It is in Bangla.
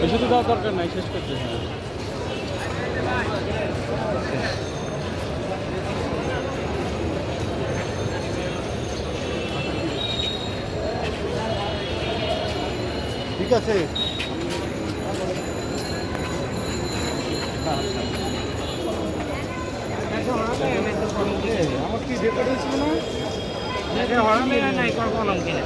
বেশি তো দেওয়ার দরকার নাই শেষ করতে ঠিক আছে আমার কি রেকর্ড হয়েছিল না হরামে নাই কখন কিনা